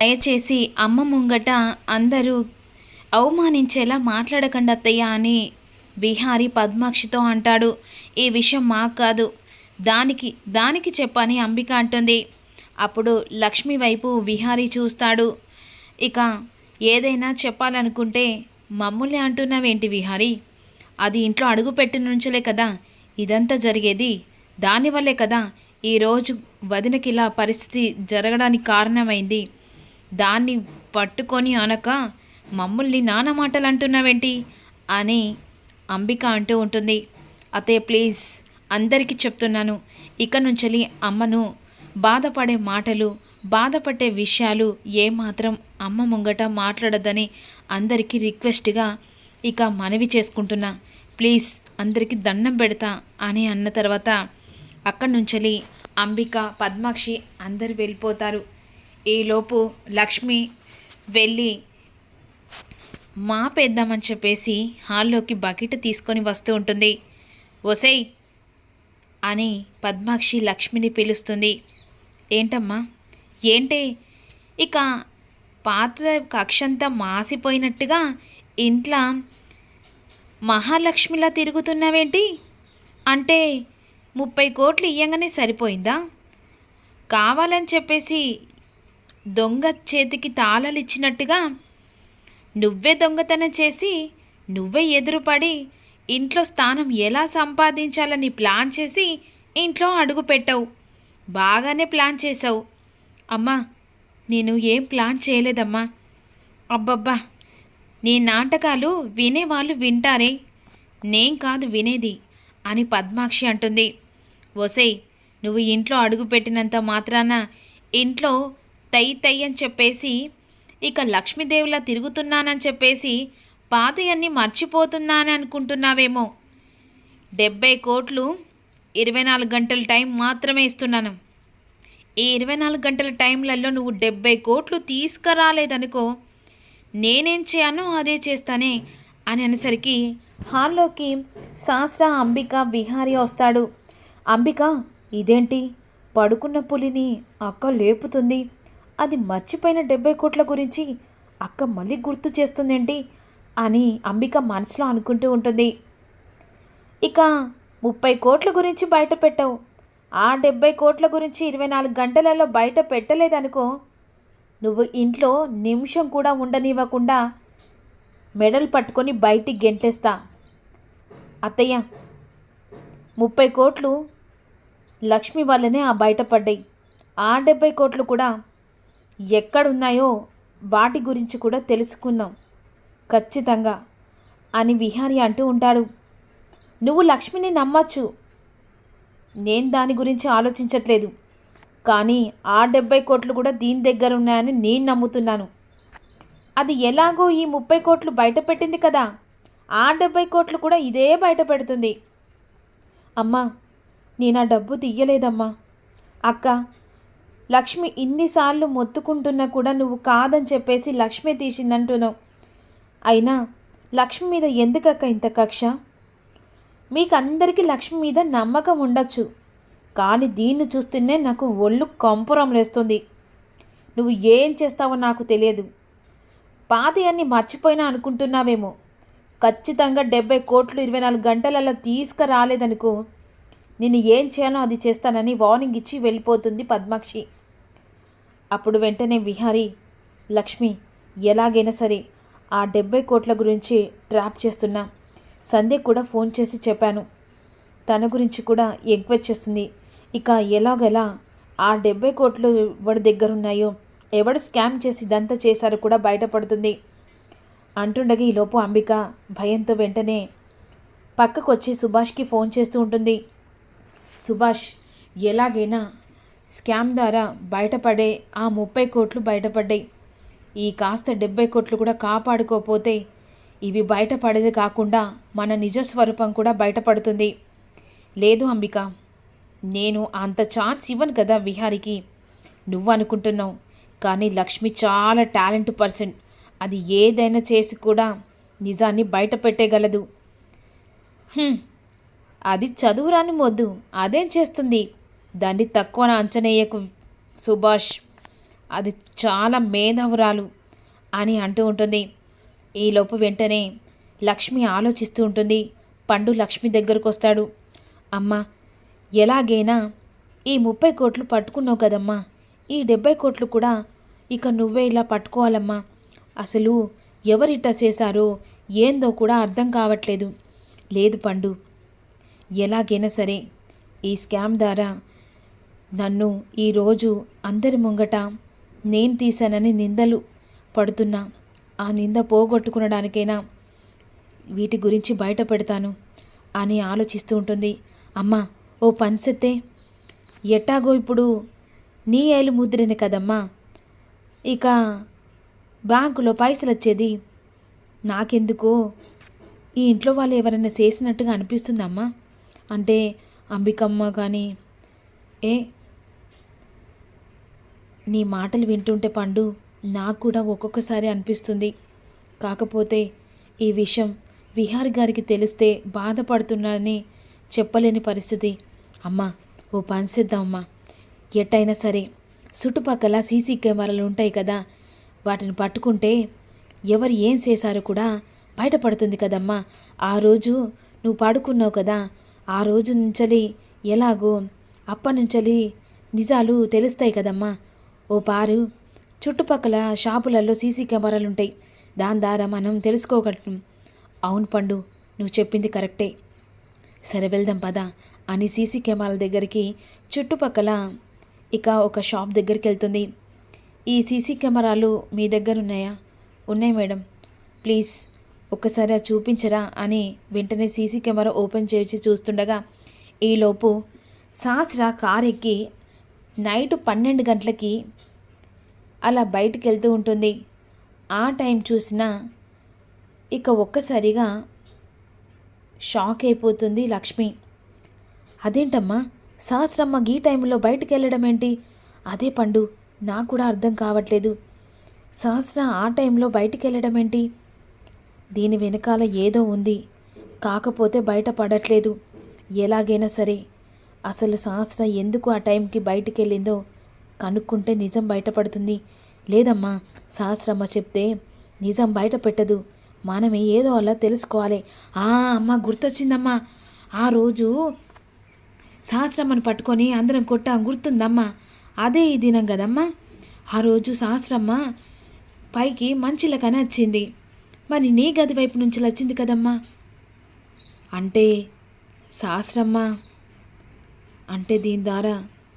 దయచేసి అమ్మ ముంగట అందరూ అవమానించేలా మాట్లాడకండి అత్తయ్య అని విహారి పద్మాక్షితో అంటాడు. ఈ విషయం మాకు కాదు. దానికి దానికి చెప్పని అంబిక అంటుంది. అప్పుడు లక్ష్మి వైపు విహారీ చూస్తాడు. ఇక ఏదైనా చెప్పాలనుకుంటే మమ్మల్ని అంటున్నావేంటి విహారీ? అది ఇంట్లో అడుగు నుంచలే కదా. ఇదంతా జరిగేది దానివల్లే కదా. ఈరోజు వదినకిలా పరిస్థితి జరగడానికి కారణమైంది. దాన్ని పట్టుకొని అనక మమ్మల్ని నాన్న మాటలు అంటున్నావేంటి అని అంబిక అంటూ ఉంటుంది. అతే ప్లీజ్ అందరికీ చెప్తున్నాను. ఇక నుంచి అమ్మను బాధపడే మాటలు బాధపడే విషయాలు ఏమాత్రం అమ్మ ముంగట మాట్లాడద్దని అందరికీ రిక్వెస్ట్గా ఇక మనవి చేసుకుంటున్నా. ప్లీజ్ అందరికీ దండం పెడతా అని అన్న తర్వాత అక్కడి నుంచి అంబిక పద్మాక్షి అందరు వెళ్ళిపోతారు. ఈలోపు లక్ష్మి వెళ్ళి మాపేద్దామని చెప్పేసి హాల్లోకి బకెట్ తీసుకొని వస్తూ ఉంటుంది. ఒసై అని పద్మాక్షి లక్ష్మిని పిలుస్తుంది. ఏంటమ్మా? ఏంటే? ఇక పాత కక్షంతా మాసిపోయినట్టుగా ఇంట్లో మహాలక్ష్మిలా తిరుగుతున్నావేంటి? అంటే ముప్పై కోట్లు ఇయ్యంగానే సరిపోయిందా? కావాలని చెప్పేసి దొంగ చేతికి తాళాలిచ్చినట్టుగా నువ్వే దొంగతనం చేసి నువ్వే ఎదురుపడి ఇంట్లో స్థానం ఎలా సంపాదించాలని ప్లాన్ చేసి ఇంట్లో అడుగు పెట్టావు. బాగానే ప్లాన్ చేసావు అమ్మా నేను ఏం ప్లాన్ చేయలేదమ్మా. అబ్బబ్బా నీ నాటకాలు వినేవాళ్ళు వింటారే. నేం కాదు వినేది అని పద్మాక్షి అంటుంది. ఒసేయ్ నువ్వు ఇంట్లో అడుగు పెట్టినంత మాత్రాన ఇంట్లో తై తై అని చెప్పేసి ఇక లక్ష్మీదేవిలా తిరుగుతున్నానని చెప్పేసి పాతయన్ని మర్చిపోతున్నానని అనుకుంటున్నావేమో. డెబ్బై కోట్లు ఇరవై నాలుగు గంటల టైం మాత్రమే ఇస్తున్నాను. ఈ ఇరవై నాలుగు గంటల టైంలలో నువ్వు డెబ్బై కోట్లు తీసుకురాలేదనుకో నేనేం చేయానో అదే చేస్తానే అని అనేసరికి హాల్లోకి శాస్త్ర అంబిక విహారి వస్తాడు. అంబిక ఇదేంటి? పడుకున్న పులిని అక్క లేపుతుంది. అది మర్చిపోయిన డెబ్బై కోట్ల గురించి అక్క మళ్ళీ గుర్తు చేస్తుందండి అని అంబిక మనసులో అనుకుంటూ ఉంటుంది. ఇక ముప్పై కోట్ల గురించి బయట పెట్టవు. ఆ డెబ్బై కోట్ల గురించి ఇరవై నాలుగు గంటలలో బయట పెట్టలేదనుకో నువ్వు ఇంట్లో నిమిషం కూడా ఉండనివ్వకుండా మెడల్ పట్టుకొని బయటికి గెంటేస్తా. అత్తయ్య ముప్పై కోట్లు లక్ష్మి వల్లనే ఆ బయటపడ్డాయి ఆ డెబ్బై కోట్లు కూడా ఎక్కడున్నాయో వాటి గురించి కూడా తెలుసుకుందాం. ఖచ్చితంగా అని విహారి అంటూ ఉంటాడు. నువ్వు లక్ష్మిని నమ్మచ్చు. నేను దాని గురించి ఆలోచించట్లేదు. కానీ ఆ డెబ్బై కోట్లు కూడా దీని దగ్గర ఉన్నాయని నేను నమ్ముతున్నాను. అది ఎలాగో ఈ ముప్పై కోట్లు బయట పెట్టింది కదా. ఆ డెబ్బై కోట్లు కూడా ఇదే బయట పెడుతుంది. అమ్మా నేను ఆ డబ్బు తీయలేదమ్మా. అక్క లక్ష్మి ఇన్నిసార్లు మొత్తుకుంటున్నా కూడా నువ్వు కాదని చెప్పేసి లక్ష్మి తీసిందంటున్నావు. అయినా లక్ష్మి మీద ఎందుకక్క ఇంత కక్ష? మీకందరికీ లక్ష్మి మీద నమ్మకం ఉండొచ్చు. కానీ దీన్ని చూస్తేనే నాకు ఒళ్ళు కంపురం లేస్తుంది. నువ్వు ఏం చేస్తావో నాకు తెలియదు. పాతి అన్ని మర్చిపోయినా అనుకుంటున్నావేమో. ఖచ్చితంగా డెబ్బై కోట్లు ఇరవై నాలుగు గంటలలో తీసుకురాలేదనుకో నేను ఏం చేయాలో అది చేస్తానని వార్నింగ్ ఇచ్చి వెళ్ళిపోతుంది పద్మాక్షి. అప్పుడు వెంటనే విహారి లక్ష్మి ఎలాగైనా సరే ఆ డెబ్బై కోట్ల గురించి ట్రాప్ చేస్తున్నా. సంధ్య కూడా ఫోన్ చేసి చెప్పాను. తన గురించి కూడా ఎంక్వైరీ చేస్తుంది. ఇక ఎలాగెలా ఆ డెబ్బై కోట్లు ఎవరి దగ్గర ఉన్నాయో ఎవడు స్కామ్ చేసి దంత చేశారో కూడా బయటపడుతుంది. అంటుండగా ఈలోపు అంబిక భయంతో వెంటనే పక్కకు వచ్చి సుభాష్కి ఫోన్ చేస్తూ ఉంటుంది. సుభాష్ ఎలాగైనా స్కామ్ ద్వారా బయటపడే ఆ ముప్పై కోట్లు బయటపడ్డాయి. ఈ కాస్త డెబ్బై కోట్లు కూడా కాపాడుకోపోతే ఇవి బయటపడేది కాకుండా మన నిజ స్వరూపం కూడా బయటపడుతుంది. లేదు అంబిక నేను అంత ఛాన్స్ ఇవ్వను కదా విహారికి. నువ్వు అనుకుంటున్నావు కానీ లక్ష్మి చాలా టాలెంట్ పర్సన్. అది ఏదైనా చేసి కూడా నిజాన్ని బయట పెట్టేయగలదు. అది చదువురాని మొద్దు అదేం చేస్తుంది? దాన్ని తక్కువ అంచనేయకు సుభాష్. అది చాలా మేధావురాలు అని అంటూ ఉంటుంది. ఈలోపు వెంటనే లక్ష్మి ఆలోచిస్తూ ఉంటుంది. పండు లక్ష్మి దగ్గరకు వస్తాడు. అమ్మా ఎలాగైనా ఈ ముప్పై కోట్లు పట్టుకున్నావు కదమ్మా. ఈ డెబ్బై కోట్లు కూడా ఇక నువ్వే ఇలా పట్టుకోవాలమ్మా. అసలు ఎవరిట చేశారో ఏందో కూడా అర్థం కావట్లేదు. లేదు పండు ఎలాగైనా సరే ఈ స్కామ్ ద్వారా నన్ను ఈరోజు అందరి ముంగట నేను తీశానని నిందలు పడుతున్నా. ఆ నింద పోగొట్టుకునడానికైనా వీటి గురించి బయట పెడతాను అని ఆలోచిస్తూ ఉంటుంది. అమ్మా ఓ పనిసెత్తే ఎట్టాగో ఇప్పుడు నీ ఏలు ముద్రనే కదమ్మా. ఇక బ్యాంకులో పైసలు వచ్చేది నాకెందుకో? ఈ ఇంట్లో వాళ్ళు ఎవరైనా చేసినట్టుగా అనిపిస్తుందమ్మా. అంటే అంబికమ్మ కానీ ఏ నీ మాటలు వింటుంటే పండు నాకు కూడా ఒక్కొక్కసారి అనిపిస్తుంది. కాకపోతే ఈ విషయం విహార్ గారికి తెలిస్తే బాధపడుతున్నానని చెప్పలేని పరిస్థితి. అమ్మా ఓ పని చేద్దామమ్మా ఎట్టయినా సరే చుట్టుపక్కల సీసీ కెమెరాలు ఉంటాయి కదా వాటిని పట్టుకుంటే ఎవరు ఏం చేశారో కూడా బయటపడుతుంది కదమ్మా. ఆ రోజు నువ్వు పడుకున్నావు కదా ఆ రోజు నుంచలి ఎలాగో అప్పటి నుంచలి నిజాలు తెలుస్తాయి కదమ్మా. ఓ పారు చుట్టుపక్కల షాపులలో సీసీ కెమెరాలు ఉంటాయి దాని ద్వారా మనం తెలుసుకోగలం. అవును పండు నువ్వు చెప్పింది కరెక్టే. సరే వెళ్దాం పద అని సీసీ కెమెరాల దగ్గరికి చుట్టుపక్కల ఇక ఒక షాప్ దగ్గరికి వెళ్తుంది ఈ సీసీ కెమెరాలు మీ దగ్గర ఉన్నాయా ఉన్నాయి మేడం. ప్లీజ్ ఒక్కసారి అది చూపించరా అని వెంటనే సీసీ కెమెరా ఓపెన్ చేసి చూస్తుండగా ఈలోపు సహస్ర కార్ ఎక్కి నైట్ పన్నెండు గంటలకి అలా బయటికి వెళ్తూ ఉంటుంది. ఆ టైం చూసిన ఇక ఒక్కసారిగా షాక్ అయిపోతుంది లక్ష్మి. అదేంటమ్మా? సహస్రమ్మ ఈ టైంలో బయటికి వెళ్ళడం ఏంటి అదే పండు నాకు కూడా అర్థం కావట్లేదు. సహస్ర ఆ టైంలో బయటికి వెళ్ళడం ఏంటి దీని వెనకాల ఏదో ఉంది. కాకపోతే బయటపడట్లేదు ఎలాగైనా సరే అసలు సహస్ర ఎందుకు ఆ టైంకి బయటికి వెళ్ళిందో కనుక్కుంటే నిజం బయటపడుతుంది. లేదమ్మా సహస్రమ్మ చెప్తే నిజం బయట పెట్టదు మనమే ఏదో అలా తెలుసుకోవాలి. ఆ అమ్మ గుర్తొచ్చిందమ్మా. ఆ రోజు సహస్రమ్మను పట్టుకొని అందరం కొట్టాం. గుర్తుందమ్మా? అదే ఈ దినం కదమ్మా? ఆ రోజు సహస్రమ్మ పైకి మంచిలకనే వచ్చింది. మరి నీ గది వైపు నుంచి వచ్చింది కదమ్మా? అంటే సహస్రమ్మ అంటే దీని ద్వారా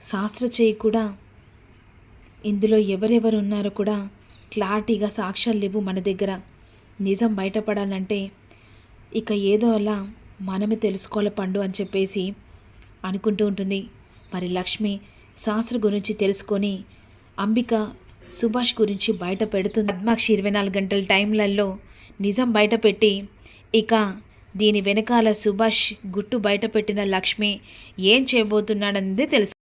శాస్త్ర చేయి కూడా ఇందులో ఎవరెవరు ఉన్నారో కూడా క్లారిటీగా సాక్ష్యాలు లేవు మన దగ్గర. నిజం బయటపడాలంటే ఇక ఏదో అలా మనమే తెలుసుకోవాలి పండు అని చెప్పేసి అనుకుంటూ ఉంటుంది. మరి లక్ష్మి శాస్త్ర గురించి తెలుసుకొని అంబిక సుభాష్ గురించి బయట పెడుతుంది. పద్మాక్షి ఇరవై నాలుగు గంటల టైంలలో నిజం బయట పెట్టి ఇక దీని వెనకాల సుభాష్ గుట్టు బయట పెట్టిన లక్ష్మి ఏం చేయబోతున్నాడన్నది తెలుసు.